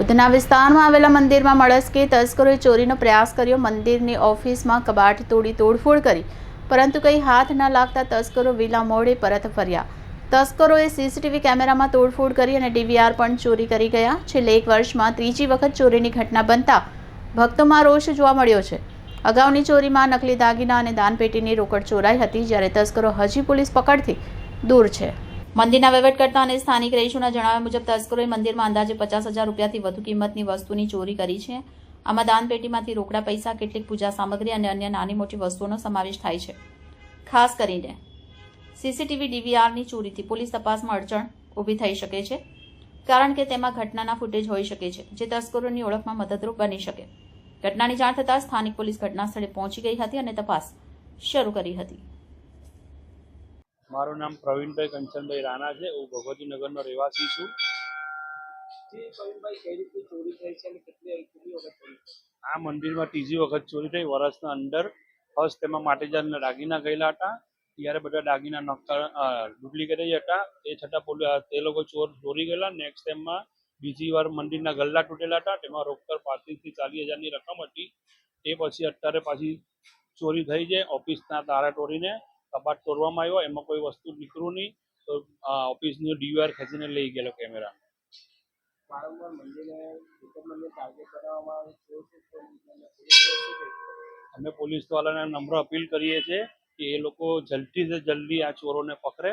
ઉધના વિસ્તારમાં આવેલા મંદિરમાં મળસ્કે તસ્કરોએ ચોરીનો પ્રયાસ કર્યો. મંદિરની ઓફિસમાં કબાટ તોડી તોડફોડ કરી. પરંતુ કંઈ હાથ ન લાગતા તસ્કરો વિલા મોડે પરત ફર્યા. તસ્કરોએ સીસીટીવી કેમેરામાં તોડફોડ કરી અને ડીવીઆર પણ ચોરી કરી ગયા. છેલ્લે એક વર્ષમાં ત્રીજી વખત ચોરીની ઘટના બનતા ભક્તોમાં રોષ જોવા મળ્યો છે. અગાઉની ચોરીમાં નકલી દાગીના અને દાનપેટીની રોકડ ચોરાઈ હતી, જ્યારે તસ્કરો હજી પોલીસ પકડથી દૂર છે. મંદિરના વહીવટકર્તા અને સ્થાનિક રહીશોના જણાવ્યા મુજબ તસ્કરોએ મંદિરમાં અંદાજે પચાસ હજાર રૂપિયાથી વધુ કિંમતની વસ્તુની ચોરી કરી છે. આમાં દાનપેટીમાંથી રોકડા પૈસા, કેટલીક પૂજા સામગ્રી અને અન્ય નાની મોટી વસ્તુઓનો સમાવેશ થાય છે. ખાસ કરીને સીસીટીવી ડીવીઆરની ચોરીથી પોલીસ તપાસમાં અડચણ ઊભી થઈ શકે છે, કારણ કે તેમાં ઘટનાના ફૂટેજ હોઈ શકે છે, જે તસ્કરોની ઓળખમાં મદદરૂપ બની શકે. ઘટનાની જાણ થતાં સ્થાનિક પોલીસ ઘટના સ્થળે પહોંચી ગઈ હતી અને તપાસ શરૂ કરી હતી. મારું નામ પ્રવીણભાઈ કંચનભાઈ રાણા છે. હું ભગવતીનગરનો રહેવાસી છું. આ મંદિરમાં ત્રીજી વખત ચોરી થઈ. વર્ષના અંદર ફર્સ્ટ તેમાં માટેજારના દાગીના ગયેલા હતા. ત્યારે બધા દાગીના નક્કર ડુપ્લિકેટ જ હતા. એ છતાં પોલીસ તે લોકો ચોર ચોરી ગયેલા. નેક્સ્ટ ટાઈમમાં બીજી વાર મંદિરના ગલ્લા તૂટેલા હતા. તેમાં રોકડ પાંત્રીસથી ચાલીસ હજારની રકમ હતી. તે પછી અત્યારે પાછી ચોરી થઈ છે. ઓફિસના તારા તોડીને કબાટ તોડવામાં આવ્યો એમાં કોઈ વસ્તુ નીકળ્યું નહીં તો ઓફિસની ડીયુઆર ખેંચીને લઈ ગયેલો કેમેરા. અમે પોલીસ વાળાને નમ્ર અપીલ કરીએ છીએ કે એ લોકો જલ્દીથી જલ્દી આ ચોરોને પકડે